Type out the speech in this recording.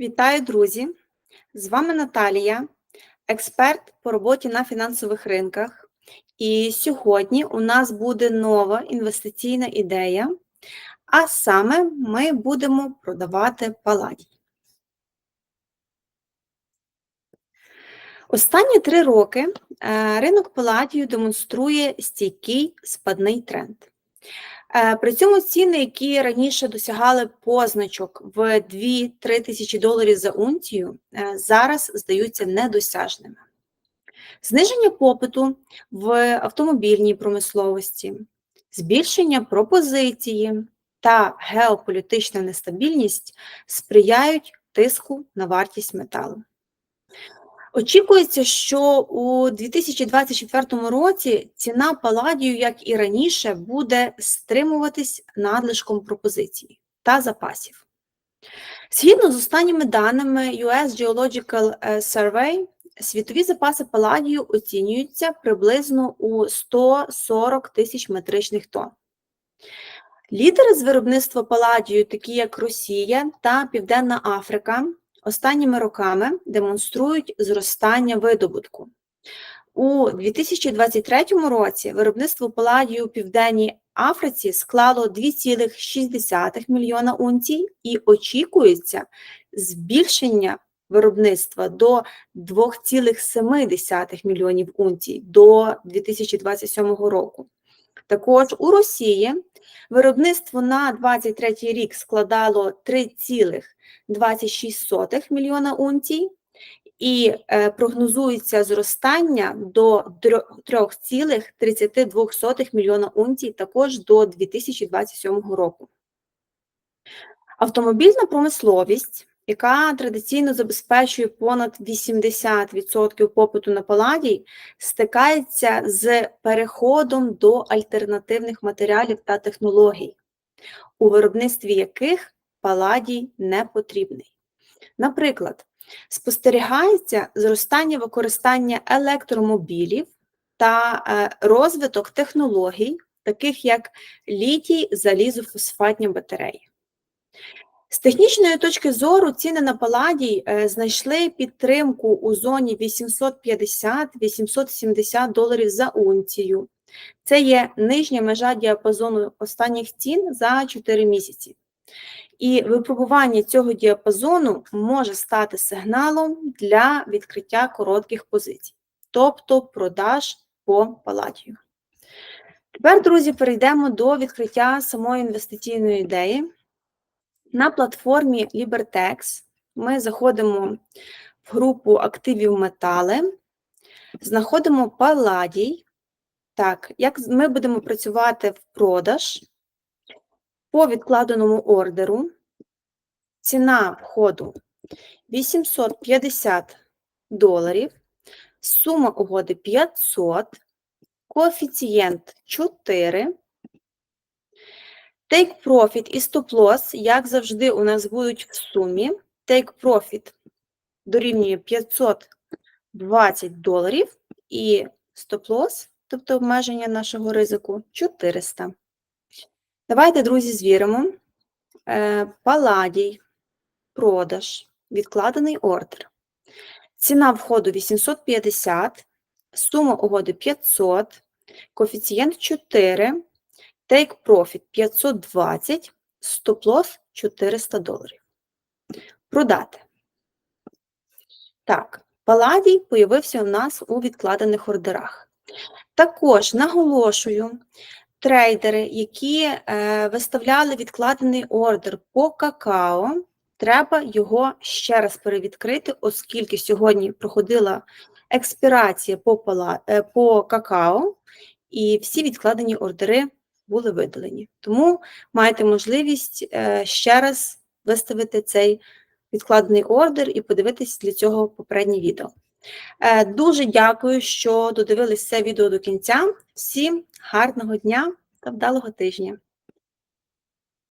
Вітаю, друзі! З вами Наталія, експерт по роботі на фінансових ринках. І сьогодні у нас буде нова інвестиційна ідея, а саме ми будемо продавати паладій. Останні три роки е, ринок паладію демонструє стійкий спадний тренд. Е, при цьому ціни, які раніше досягали позначок в 2-3 тисячі доларів за унцію, е, зараз здаються недосяжними. Зниження попиту в автомобільній промисловості, збільшення пропозиції та геополітична нестабільність сприяють тиску на вартість металу. Очікується, що у 2024 році ціна паладію, як і раніше, буде стримуватись надлишком пропозицій та запасів. Згідно з останніми даними US Geological е, Survey, світові запаси паладію оцінюються приблизно у 140 тисяч метричних тонн. Лідери з виробництва паладію, такі як Росія та Південна Африка, останніми роками демонструють зростання видобутку. У 2023 році виробництво паладію у Південній Африці склало 2,6 мільйона унцій і очікується збільшення виробництва до 2,7 мільйонів унцій до 2027 року. Також у Росії виробництво на 2023 рік складало 3,26 мільйона унцій, і е, прогнозується зростання до 3,32 мільйона унцій також до 2027 року. Автомобільна промисловість, яка традиційно забезпечує понад 80% попиту на паладій, стикається з переходом до альтернативних матеріалів та технологій, у виробництві яких паладій не потрібний. Наприклад, спостерігається зростання використання електромобілів та е, розвиток технологій, таких як літій залізофосфатні батареї. З технічної точки зору ціни на паладій е, знайшли підтримку у зоні 850-870 доларів за унцію. Це є нижня межа діапазону останніх цін за 4 місяці. І випробування цього діапазону може стати сигналом для відкриття коротких позицій, тобто продаж по паладію. Тепер, друзі, перейдемо до відкриття самої інвестиційної ідеї. На платформі Libertex ми заходимо в групу активів метали, знаходимо паладій. Так, як ми будемо працювати в продаж по відкладеному ордеру. Ціна входу 850 доларів, сума угоди 500, коефіцієнт 4. Take Profit і Stop Loss, як завжди, у нас будуть в сумі. Take Profit дорівнює 520 доларів і Stop Loss, тобто обмеження нашого ризику, 400. Давайте, друзі, звіримо. Е, паладій, продаж, відкладений ордер. Ціна входу 850, сума угоди 500, коефіцієнт 4, take profit 520, стоп-лосс 400 доларів. Продати. Так, паладій появився у нас у відкладених ордерах. Також наголошую, трейдери, які е, виставляли відкладений ордер по какао, треба його ще раз перевідкрити, оскільки сьогодні проходила експірація по, е, по какао, і всі відкладені ордери були видалені. Тому маєте можливість е, ще раз виставити цей відкладений ордер і подивитись для цього попереднє відео. Е, дуже дякую, що додивились це відео до кінця. Всім гарного дня та вдалого тижня!